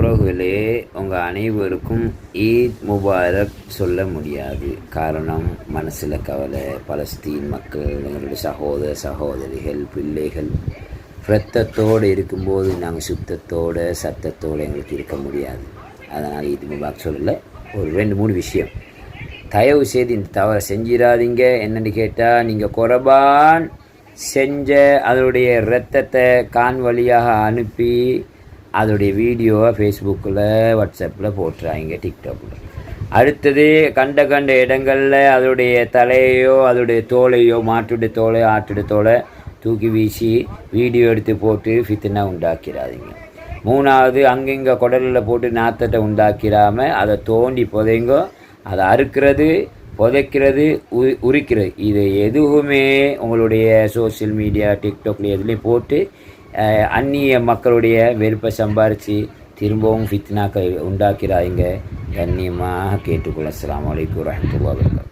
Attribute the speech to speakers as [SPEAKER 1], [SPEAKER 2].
[SPEAKER 1] உறவுகளே உங்கள் அனைவருக்கும் ஈத் முபாரக் சொல்ல முடியாது. காரணம் மனசில் கவலை பலஸ்தீன் மக்கள் எங்களுடைய சகோதர சகோதரிகள் பிள்ளைகள். ரத்தத்தோடு இருக்கும்போது நாங்கள் சுத்தத்தோடு சத்தத்தோடு எங்களுக்கு இருக்க முடியாது. அதனால் ஈத் முபாரக் சொல்லலை. ஒரு ரெண்டு மூணு விஷயம். தயவு செய்து இந்த தவறை செஞ்சிடாதீங்க என்னென்னு கேட்டால் நீங்கள் குறபான் செஞ்ச அதனுடைய இரத்தத்தை கான் வழியாக அனுப்பி அதோடைய வீடியோவை ஃபேஸ்புக்கில் வாட்ஸ்அப்பில் போட்டுறாங்க டிக்டாக்கில் அடுத்தது கண்ட கண்ட இடங்களில் அதோடைய தலையோ அதோடைய தோலையோ மாட்டுடைய தோலை ஆட்டுடைய தோலை தூக்கி வீசி வீடியோ எடுத்து போட்டு ஃபித்னா உண்டாக்கிறாதீங்க. மூணாவது அங்கங்கே குடலில் போட்டு நாத்தத்தை உண்டாக்கிறாமல் அதை தோண்டி புதைங்கோ அதை அறுக்கிறது புதைக்கிறது உ உரிக்கிறது. இது எதுவுமே உங்களுடைய சோஷியல் மீடியா டிக்டாக்ல எதுலேயும் போட்டு அந்நிய மக்களுடைய வெறுப்பை சம்பாரித்து திரும்பவும் ஃபித்னாக்கள் உண்டாக்கிறாங்க கண்ணியமாக கேட்டுக்கொள்ள அஸ்ஸலாமு அலைக்கும் வரஹ்மத்துல்லாஹி